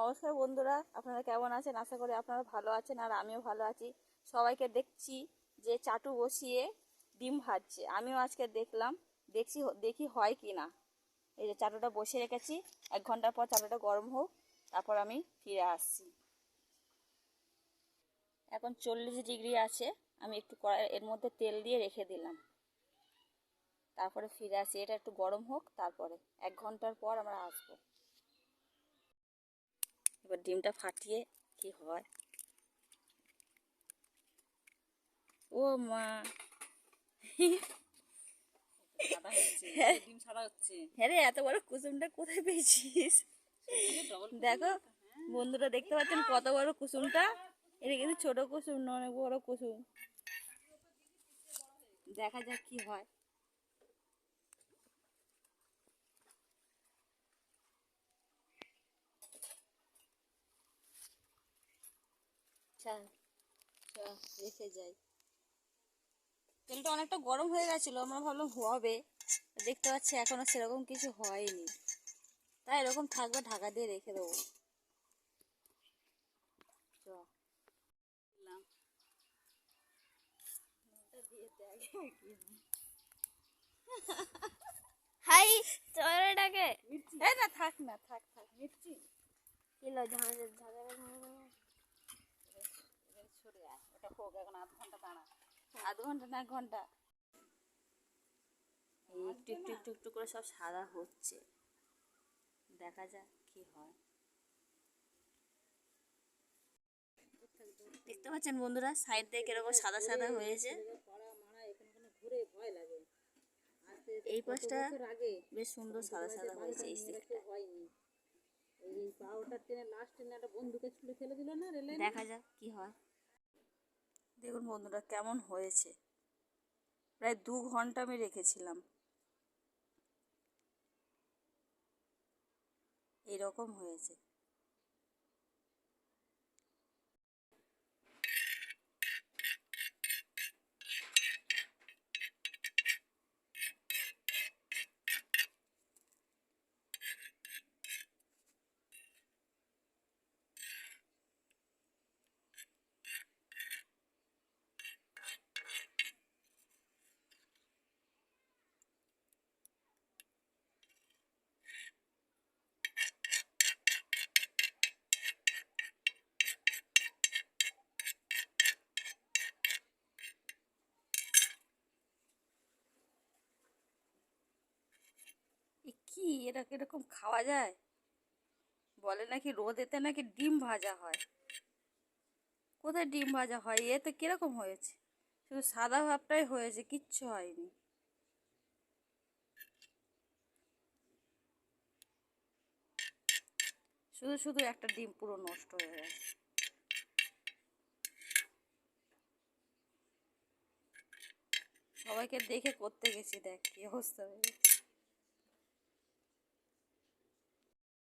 নমস্কার বন্ধুরা, আপনারা কেমন আছেন? আশা করি আপনারা ভালো আছেন আর আমিও ভালো আছি। সবাইকে দেখছি যে চাটু বসিয়ে ডিম ভাজছে। আমিও আজকে দেখলাম, দেখছি দেখি হয় কি না। এই যে চাটুটা বসে রেখেছি, এক ঘণ্টার পর চাটুটা গরম হোক, তারপর আমি ফিরে আসছি। এখন চল্লিশ ডিগ্রি আছে, আমি একটু কড়াই, এর মধ্যে তেল দিয়ে রেখে দিলাম। তারপরে ফিরে আসি, এটা একটু গরম হোক, তারপরে এক ঘণ্টার পর আমরা আসব। এবার ডিমটা ফাটিয়ে কি হয়? ও মা। হচ্ছে হ্যাঁ। রে এত বড় কুসুমটা কোথায় পেয়েছিস? দেখো বন্ধুরা দেখতে পাচ্ছেন কত বড় কুসুমটা? এটা কিন্তু ছোট কুসুম না অনেক বড় কুসুম। দেখা যাক কি হয়। চল চল রেখে যাই। তেলটা অনেকটা গরম হয়ে গেছিল আমরা ভাবলাম হবে। দেখতে পাচ্ছি এখনও সেরকম কিছু হয়নি। তাই এরকম থাকবে ঢাকা দিয়ে রেখে দেবো। হাই চড়াটাকে এই না থাক না থাক থাক। ঝাঁঝের ঝাঁঝের এবার সরে আয় ওটা হোক এখন আধ ঘণ্টা দাঁড়া আধ ঘণ্টা না এক ঘণ্টা একটু একটু একটু একটু করে সব সাদা হচ্ছে দেখা যাক কি হয়। দেখতে পাচ্ছেন বন্ধুরা সাইড দিয়ে কীরকম সাদা সাদা হয়েছে। কড়া মারা এখানে ঘুরে ভয় লাগে আজকে এই পাশটা আগে বেশ সুন্দর সাদা সাদা হয়েছে এই মেরেছে দিকটা এই পাউডার ট্রেনে লাস্ট ট্রেনে একটা বন্ধুকে ছুড়ে ফেলে দিল না রেলে দেখা যাক কি হয়। দেখুন বন্ধুরা কেমন হয়েছে। প্রায় দু ঘণ্টা আমি রেখেছিলাম। এরকম হয়েছে। কি এটা এরকম খাওয়া যায়? বলে নাকি রোদেতে নাকি ডিম ভাজা হয়। কোথায় ডিম ভাজা হয়? এ তো কীরকম হয়েছে? শুধু সাদা ভাবটাই হয়েছে, কিচ্ছু হয়নি। শুধু শুধু একটা ডিম পুরো নষ্ট হয়ে গেছে। সবাইকে দেখে করতে গেছি, দেখ কি অবস্থা হয়ে গেছে।